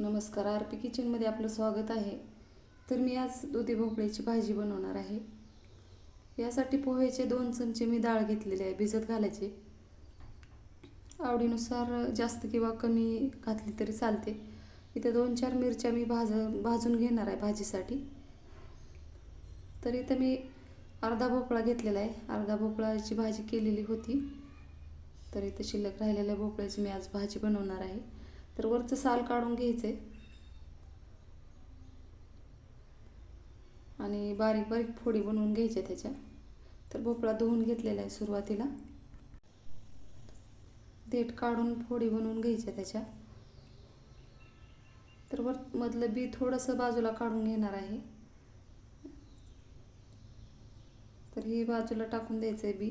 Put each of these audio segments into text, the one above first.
नमस्कार R P किचनमध्ये आपलं स्वागत आहे. तर मी आज दुधी भोपळ्याची भाजी बनवणार आहे. यासाठी पोह्याचे दोन चमचे मी डाळ घेतलेली आहे भिजत घालायचे. आवडीनुसार जास्त किंवा कमी घातली तरी चालते. इथं दोन चार मिरच्या मी भाज भाजून घेणार आहे भाजीसाठी. तर इथं मी अर्धा भोपळा घेतलेला आहे. अर्धा भोपळाची भाजी केलेली होती. तर इथं शिल्लक राहिलेल्या भोपळ्याची मी आज भाजी बनवणार आहे. तर वरचं साल काढून घ्यायचं आहे आणि बारीक बारीक फोडी बनवून घ्यायच्या त्याच्या. तर भोपळा धुवून घेतलेला आहे सुरुवातीला. देठ काढून फोडी बनवून घ्यायच्या त्याच्या. तर वर मधलं बी थोडंसं बाजूला काढून घेणार आहे. तर ही बाजूला टाकून द्यायचं आहे बी.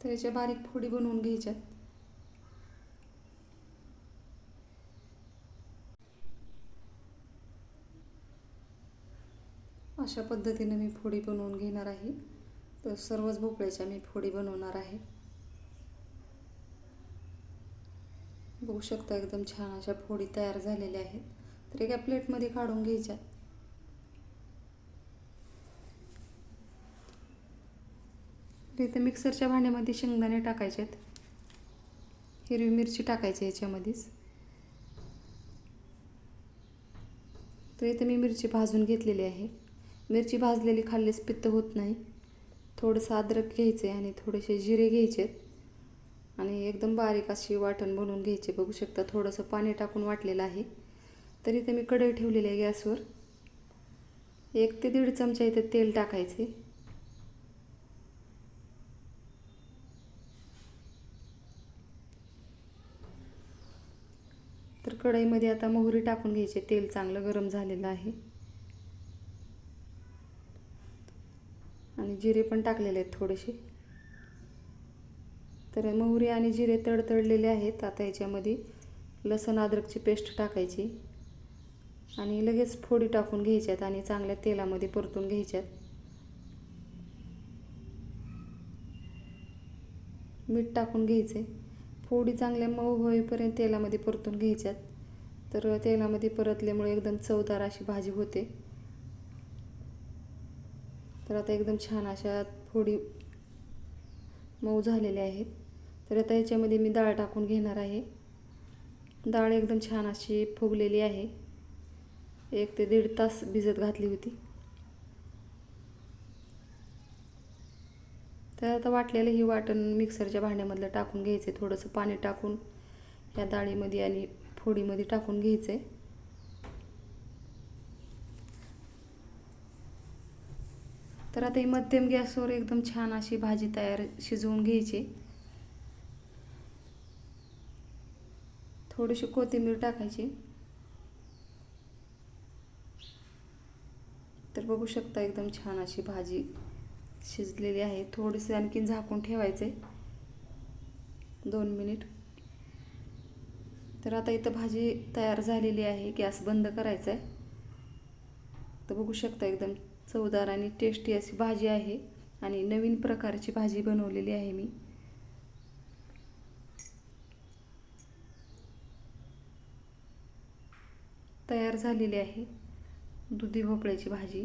तर याच्या बारीक फोडी बनवून घ्यायच्यात. अशा पद्धतीने मी फोडी बनवून घेणार आहे. तर सर्वच भोपळ्याच्या मी फोडी बनवणार आहे. बघू शकता एकदम छान अशा फोडी तयार झालेल्या आहेत. तर एका प्लेटमध्ये काढून घ्यायच्या इथे मिक्सरच्या भांड्यामध्ये शेंगदाणे टाकायचे आहेत हिरवी मिरची टाकायची याच्यामध्येच. तर इथे मी मिरची भाजून घेतलेली आहे. मिरची भाजलेली खाल्लीच पित्त होत नाही. थोडंसं अद्रक घ्यायचं आहे आणि थोडेसे जिरे घ्यायचे आणि एकदम बारीक अशी वाटण बनवून घ्यायचे. बघू शकता थोडंसं पाणी टाकून वाटलेलं आहे. तर इथे मी कढई ठेवलेली आहे गॅसवर. एक ते दीड चमचा इथे तेल टाकायचे. कढईमध्ये आता मोहरी टाकून घ्यायचे. तेल चांगलं गरम झालेलं आहे. आणि जिरे पण टाकलेले आहेत थोडेसे. तर मोहरी आणि जिरे तडतडलेले आहेत. आता याच्यामध्ये लसण अद्रकची पेस्ट टाकायची. आणि लगेच फोडी टाकून घ्यायच्यात आणि चांगल्या तेलामध्ये परतून घ्यायच्यात. मीठ टाकून घ्यायचे फोडी चांगल्या मऊ होईपर्यंत तेलामध्ये परतून घ्यायच्यात. तर तेलामध्ये परतल्यामुळे एकदम चवदार अशी भाजी होते. तर आता एकदम छान अशा फोडी मऊ झालेल्या आहेत. तर आता याच्यामध्ये मी डाळ टाकून घेणार आहे. डाळ एकदम छान अशी फुगलेली आहे. एक ते दीड तास भिजत घातली होती. तर आता वाटलेलं ही वाटण मिक्सरच्या भांड्यामधलं टाकून घ्यायचं आहे थोडंसं पाणी टाकून या डाळीमध्ये आणि फोडीमध्ये टाकून घ्यायचं. आहे तर आता ही मध्यम गॅसवर एकदम छान अशी भाजी तयार शिजवून घ्यायची. थोडीशी कोथिंबीर टाकायची. तर बघू शकता एकदम छान अशी भाजी शिजलेली आहे. थोडीशी आणखीन झाकून ठेवायचे. दोन मिनिट. तर आता इथं भाजी तयार झालेली आहे गॅस बंद करायचा आहे तर बघू शकता एकदम चवदार आणि टेस्टी अशी भाजी आहे आणि नवीन प्रकारची भाजी बनवलेली आहे मी. तयार झालेली आहे दुधी भोपळ्याची भाजी.